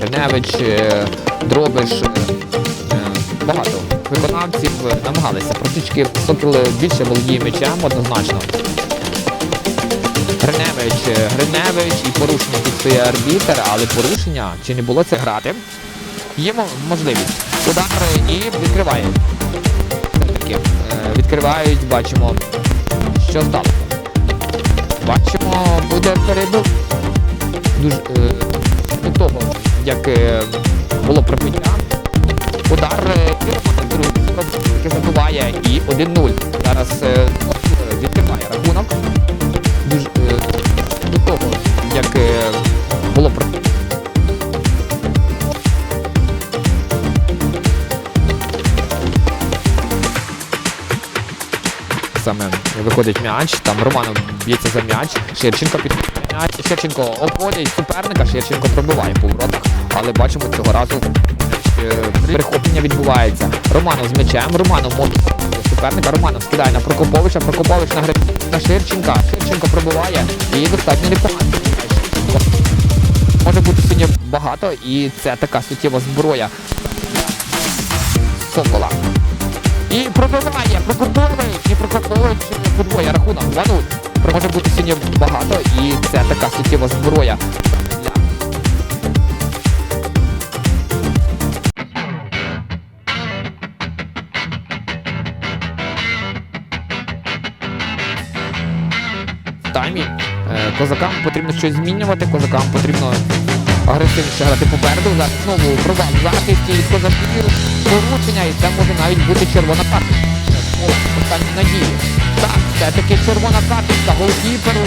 Гриневич, е, Дробиш, е, е, багато виконавців намагалися. Трошечки Сокіл більше володіє м'ячем однозначно. Гриневич, Гриневич і порушення фіксує арбітер, але порушення чи не було це грати? Є можливість. Удар і відкриває. Відкривають, бачимо, що сталося. Бачимо, буде перебив дуже до того, як е, було пробиття. Удар Кирова, Роман другий таки забиває і 1-0. Зараз виходить м'яч, там Романов б'ється за м'яч, Ширченко під м'яч, Ширченко обходить суперника, Ширченко пробиває по воротах, але бачимо цього разу е, перехоплення відбувається. Романов з м'ячем, Романов може суперника, Романов скидає на Прокоповича, Прокопович на, Гри- на Ширченка, Ширченко пробиває і достатньо непогано. Може бути сьогодні багато і це така суттєва зброя Сокола. І пробиває Прокопович, і Прокопович подвоє рахунок 2-0. Може бути сьогодні багато, і це така суттєва зброя. для таймі. Е, Козакам потрібно щось змінювати, козакам потрібно агресивніше грати попереду. Зараз знову провал захисті козаків, порушення, і це може навіть бути червона карточка. Останні надії. Так, все-таки червона карточка голкіперу.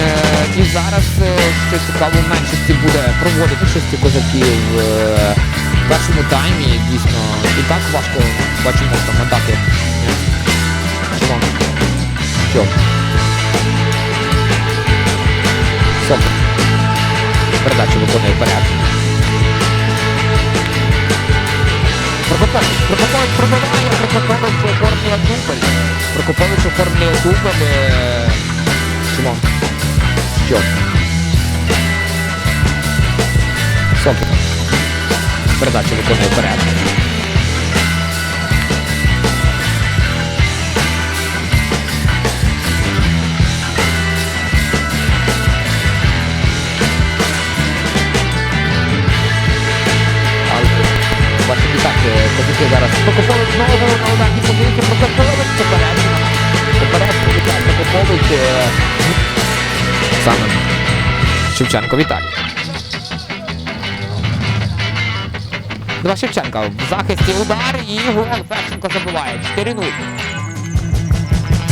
Е, і зараз е, що цікаво в меншості буде проводити шести козаків е, в першому таймі. Дійсно, і так важко бачимо там атаки. Червона. Що? Стоп. Передачу виконує вперед. Прокопович, Прокопович пробиває, Прокопович оформлює дубль. Прокопович оформлює дубль. Шимон. Що? Сокіл. Передачу виконує вперед. Бачите е, зараз. Прокопович знову на ударні позиції, Прокопович попереджена. Попереджена Віталій Прокопович. е, Саме Шевченко Віталій. Два Шевченка в захисті удар і гол. Ферченко забиває. 4-0.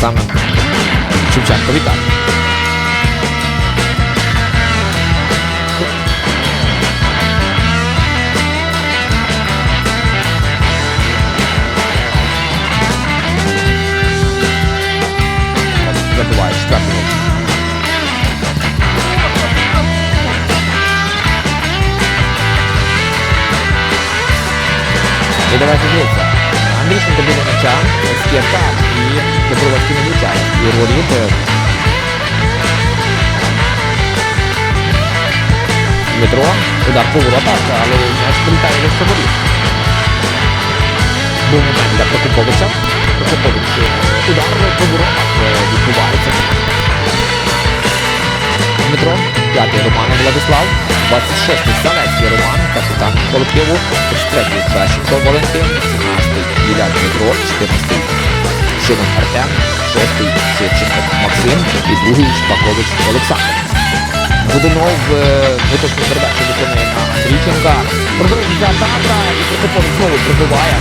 Саме Шевченко Віталій. І давайте дивіться. Андрійченко біля м'яча, скірка і Добровольський не влучає. І воріт. е, Дмитро, удар по воротах, але м'яч прилітає до воріт. Був момент для Прокоповича. Прокопович е, удар по воротах е, відбувається. Дмитро, п'ятий Романов Владислав, 26-й Салецький Роман, капітан колективу, 33-й Фещенко Валентин, 17-й Біля Дмитро, 14-й Шимон Артем, 6-й Шевченко Максим. І другий Шпакович Олександр. Будинов е, виточну передачу виконує на Андрійченка. Продовжується атака і Прокопович знову пробиває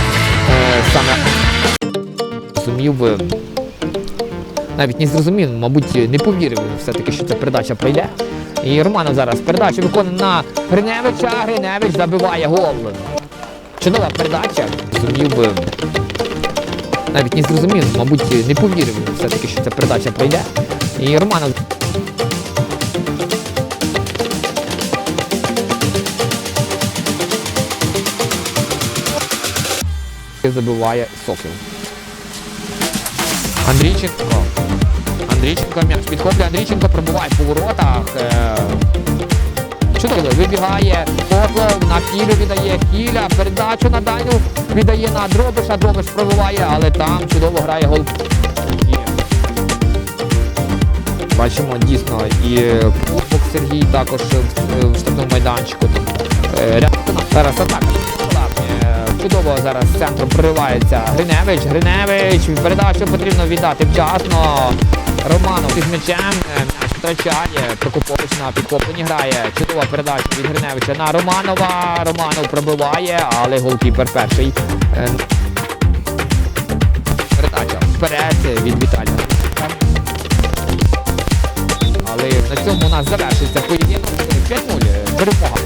е, саме зумів е, навіть не зрозумів, мабуть, не повірив все-таки, що ця передача пройде. І Романов зараз передачу виконує на Гриневича. Гриневич забиває гол. Чудова передача. Зумів би. Навіть не зрозумів, мабуть, не повірив все-таки, що ця передача пройде. І Романов. Забиває Сокіл. Андрійченко. Андрійченко м'яч підхоплює, Андрійченко пробиває по воротах. Е, Чудово, вибігає Котлов, на Кілю віддає Кіля, передачу на Даню віддає на Дробиша, Дробиш пробиває, але там чудово грає гол. Бачимо дійсно і Кубок Сергій також в, штабному майданчику. Е, рядом. Зараз атака. Чудово зараз з центру проривається Гриневич. Гриневич. Передачу потрібно віддати вчасно. Романов із м'ячем. е, М'яч втрачає. Прокопович на підхопленні грає. Чудова передача від Гриневича на Романова. Романов пробиває, але голкіпер перший. е, Передача вперед від Віталія. Але на цьому у нас завершиться поєдинок 5-0. Перемога.